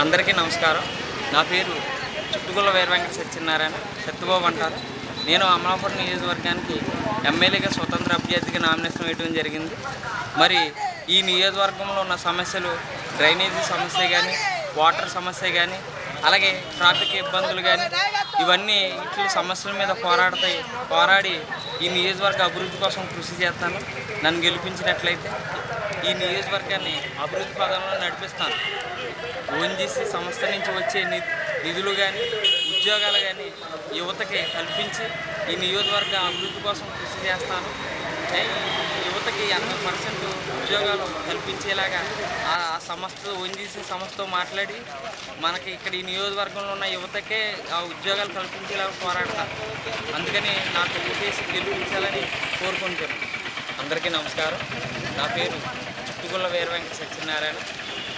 అందరికీ నమస్కారం. నా పేరు చుట్టుగుల్ల వీరవెంకట సత్యనారాయణ సత్యబాబు అంటారు. నేను అమలాపురం నియోజకవర్గానికి ఎమ్మెల్యేగా స్వతంత్ర అభ్యర్థిగా నామినేషన్ వేయడం జరిగింది. మరి ఈ నియోజకవర్గంలో ఉన్న సమస్యలు డ్రైనేజీ సమస్య కానీ వాటర్ సమస్య కానీ అలాగే ట్రాఫిక్ ఇబ్బందులు కానీ ఇవన్నీ ఇట్ల సమస్యల మీద పోరాడతాయి పోరాడి ఈ నియోజకవర్గ అభివృద్ధి కోసం కృషి చేస్తాను. నన్ను గెలిపించినట్లయితే ఈ నియోజకవర్గాన్ని అభివృద్ధి పదంలో నడిపిస్తాను. ఓఎన్జీసీ సంస్థ నుంచి వచ్చే ని నిధులు కానీ ఉద్యోగాలు కానీ యువతకి కల్పించి ఈ నియోజకవర్గ అభివృద్ధి కోసం కృషి చేస్తాను. యువతకి ఎనభై పర్సెంట్ ఉద్యోగాలు కల్పించేలాగా ఆ సంస్థ ఓఎన్జీసీ సంస్థతో మాట్లాడి మనకి ఇక్కడ ఈ నియోజకవర్గంలో ఉన్న యువతకే ఆ ఉద్యోగాలు కల్పించేలాగా పోరాడతాను అందుకని నాకు ఓటేసి గెలిపించాలని కోరుకుంటున్నాను. అందరికీ నమస్కారం. నా పేరు చుట్టుగుల్ల వీర వెంకట సత్యనారాయణ.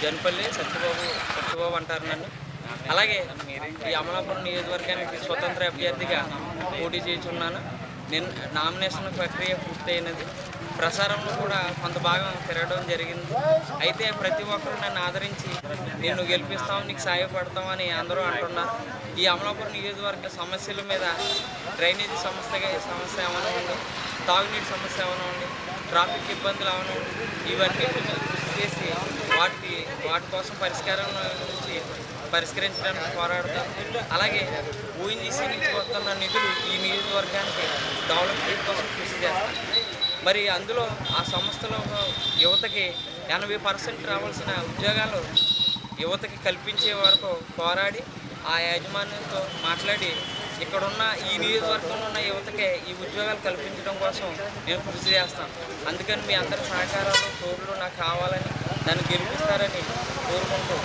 జనపల్లి సత్యబాబు సత్యబాబు అంటారు నన్ను. అలాగే ఈ అమలాపురం నియోజకవర్గానికి స్వతంత్ర అభ్యర్థిగా పోటీ చేయించున్నాను. నేను నామినేషన్ ప్రక్రియ పూర్తయినది. ప్రసారంలో కూడా కొంత భాగం తిరగడం జరిగింది. అయితే ప్రతి ఒక్కరు నన్ను ఆదరించి నిన్ను గెలిపిస్తాం నీకు సహాయపడతామని అందరూ అంటున్నారు. ఈ అమలాపురం నియోజకవర్గ సమస్యల మీద డ్రైనేజీ సమస్య సమస్య ఏమైనా ఉంది? తాగునీటి సమస్య ఏమైనా ఉంది? ట్రాఫిక్ ఇబ్బందులు ఏమైనా ఉంది? ఇవన్నీ చేసి వాటికి వాటి కోసం పరిష్కారం నుంచి పరిష్కరించడానికి పోరాడతాం అలాగే ఓఎన్జీసీ నుంచి వస్తున్న నిధులు ఈ నియోజకవర్గానికి డెవలప్మెంట్ కోసం కృషి చేస్తాం మరి అందులో ఆ సంస్థలో యువతకి ఎనభై పర్సెంట్ రావాల్సిన ఉద్యోగాలు యువతకి కల్పించే వరకు పోరాడి ఆ యాజమాన్యంతో మాట్లాడి ఇక్కడున్న ఈ నియోజకవర్గంలో ఉన్న యువతకే ఈ ఉద్యోగాలు కల్పించడం కోసం నేను కృషి చేస్తాను. అందుకని మీ అందరి సహకారాలు తోడులు నాకు కావాలని నన్ను గెలిపిస్తారని కోరుకుంటూ